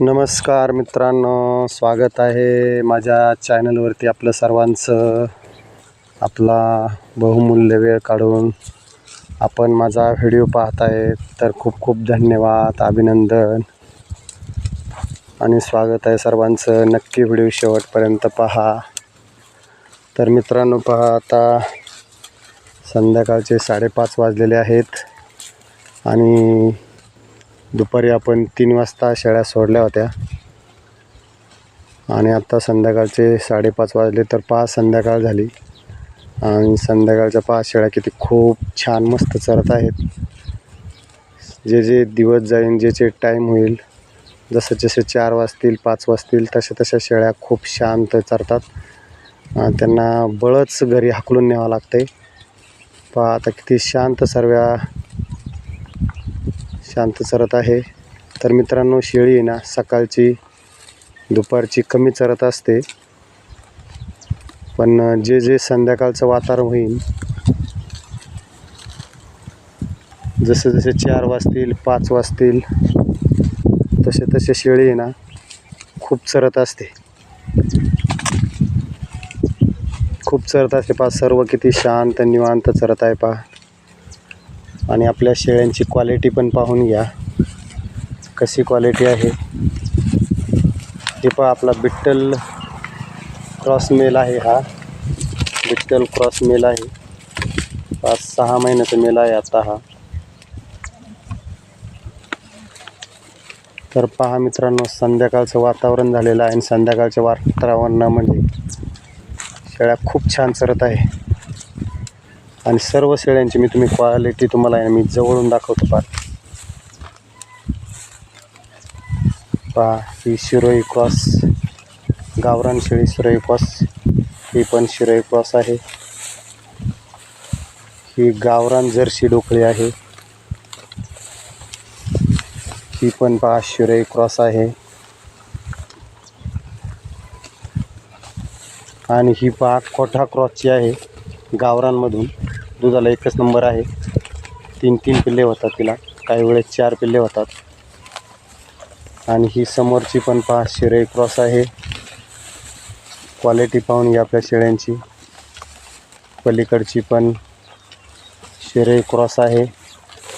नमस्कार मित्रांनो स्वागत आहे माझ्या चॅनलवरती आपलं सर्वांचं. आपला बहुमूल्य वेळ काढून आपण माझा व्हिडिओ पाहत आहे तर खूप खूप धन्यवाद अभिनंदन. आणि स्वागत आहे सर्वांचं. नक्की व्हिडिओ शेवटपर्यंत पहा. तर मित्रांनो पहा आता संध्याकाळचे साडेपाच वाजलेले आहेत. आणि दुपारी आपण तीन वाजता शेळ्या सोडल्या होत्या. आणि आत्ता संध्याकाळचे साडेपाच वाजले तर पहा संध्याकाळ झाली. आणि संध्याकाळच्या पाच शेळ्या किती खूप छान मस्त चरत आहेत. जे जे दिवस जाईन जे जे टाईम होईल जसं जसे चार वाजतील पाच वाजतील तशा तशा शेळ्या खूप शांत चरतात. त्यांना बळच घरी हाकलून न्यावं लागतंय. पहा आता किती शांत सर्व्या शांत चरत आहे. तर मित्रांनो शेळी आहे ना सकाळची दुपारची कमी चरत असते. पण जे जे संध्याकाळचं वातावरण होईल जसे जसे चार वाजतील पाच वाजतील तसे तसे शेळी आहे ना खूप चरत असते. खूप चरत असते पहा सर्व किती शांत निवांत चरत आहे पहा. आणि आपल्या शेळ्यांची क्वालिटी पण पाहून घ्या. कशी क्वालिटी आहे. हे पहा आपला बिट्टल क्रॉस मेल आहे हा. बिट्टल क्रॉस मेल आहे. पाच सहा महिन्याचा मेल आहे आता हा. तर पहा मित्रांनो संध्याकाळचं वातावरण झालेलं आहे आणि संध्याकाळच्या वातावरणामध्ये शेळ्या खूप छान चरत आहे. आणि सर्व शेळ्यांची मी तुम्ही क्वालिटी तुम्हाला आहे मी जवळून दाखवतो पहा. पहा ही शिरोई क्रॉस गावरान शेळी शिरोई क्रॉस ही पण शिरोई क्रॉस आहे. ही गावरान जर्सी डोकळी आहे. ही पण पहा शिरोई क्रॉस आहे. आणि ही पहा कोठा क्रॉसची आहे गावरांमधून दुधाला एकच नंबर आहे. तीन तीन पिल्ले होतात तिला. काही वेळेस चार पिल्ले होतात. आणि ही समोरची पण पहा शिरे क्रॉस आहे. क्वालिटी पाहून घ्या आपल्या शेळ्यांची. पलीकडची पण शिरे क्रॉस आहे.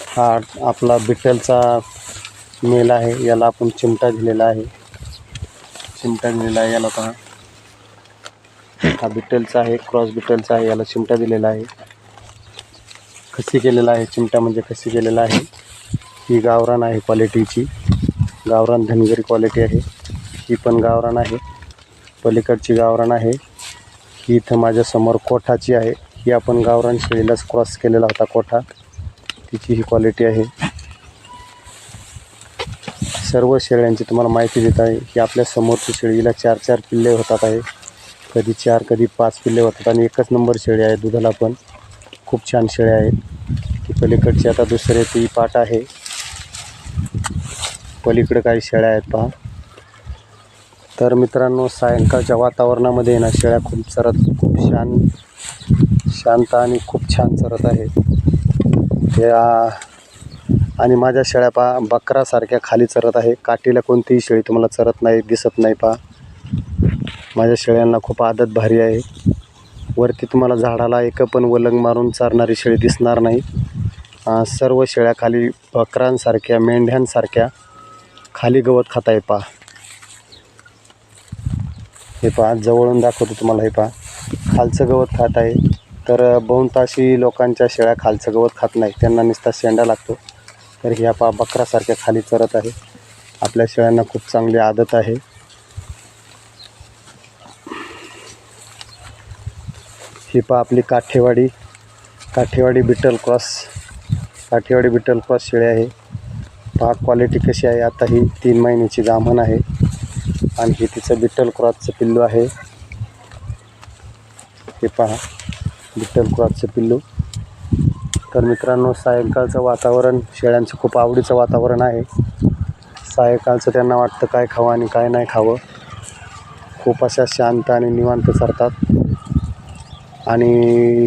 हा आपला बिठ्ठलचा मेल आहे. याला आपण चिमटा दिलेला आहे. चिमटा दिलेला आहे याला पहा. हा बिट्टलचा आहे क्रॉस बिट्टलचा आहे. याला चिमटा दिलेला आहे. खसी केलेला आहे चिमटा म्हणजे खसी केलेला आहे. ही गावरान आहे क्वालिटीची गावरान धनगरी क्वालिटी आहे. ही पण गावरान आहे. पलीकडची गावरान आहे. ही इथं माझ्यासमोर कोठाची आहे. ही आपण गावरान शेळीलाच क्रॉस केलेला होता कोठा. तिची ही क्वालिटी आहे. सर्व शेळ्यांची तुम्हाला माहिती देत आहे की आपल्या समोरची शेळीला चार चार पिल्ले होतात आहे. कधी चार कधी पाच पिल्ले होतात आणि एकच नंबर शेळी आहे दुधाला पण. खूप छान शेळ्या आहेत. पलीकडची आता दुसरे ती पाट आहे. पलीकडे काही शेळ्या आहेत पहा. तर मित्रांनो सायंकाळच्या वातावरणामध्ये ना शेळ्या खूप चरत खूप शान शांत आणि खूप छान चरत आहेत या आणि माझ्या शेळ्या पहा बकरासारख्या खाली चरत आहे. काठीला कोणतीही शेळी तुम्हाला चरत नाही दिसत नाही पहा. माझ्या शेळ्यांना खूप आदत भारी आहे. वरती तुम्हाला झाडाला एक पण वलंग मारून चारणारी शेळी दिसणार नाही. सर्व शेळ्या खाली बकरांसारख्या मेंढ्यांसारख्या खाली गवत खात आहे पहा. हे पहा जवळून दाखवतो तुम्हाला हे पहा. खालचं गवत खात आहे. तर बहुतांशी लोकांच्या शेळ्या खालचं गवत खात नाही. त्यांना नुसता शेंडा लागतो. तर ह्या पहा बकरासारख्या खाली चरत आहे. आपल्या शेळ्यांना खूप चांगली आदत आहे. ही पहा आपली काठेवाडी. काठेवाडी बिट्टल क्रॉस काठेवाडी बिट्टल क्रॉस शेळी आहे. पहा क्वालिटी कशी आहे. आता ही तीन महिन्याची गाभण आहे. आणि हे तिचं बिट्टल क्रॉसचं पिल्लू आहे. हे पहा बिट्टल क्रॉसचं पिल्लू. तर मित्रांनो सायंकाळचं वातावरण शेळ्यांचं खूप आवडीचं वातावरण आहे. सायंकाळचं त्यांना वाटतं काय खावं आणि काय नाही खावं. खूप अशा शांत आणि निवांत सरतात. आणि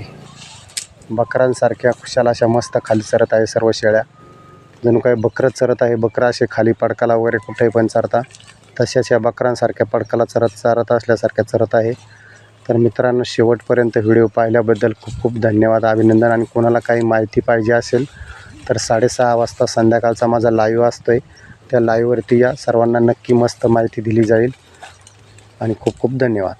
बकरांसारख्या खुशाल अशा मस्त खाली चरत आहे सर्व शेळ्या. जणू काही बकरं चरत आहे बकरं असे खाली पडकाला वगैरे कुठेही पण चरता. तशाच या बकरांसारख्या पडकाला चरत चरत असल्यासारख्या चरत आहे. तर मित्रांनो शेवटपर्यंत व्हिडिओ पाहिल्याबद्दल खूप खूप धन्यवाद अभिनंदन. आणि कोणाला काही माहिती पाहिजे असेल तर साडेसहा वाजता संध्याकाळचा माझा लाईव्ह असतो आहे त्या लाईव्हवरती या सर्वांना नक्की मस्त माहिती दिली जाईल. आणि खूप खूप धन्यवाद.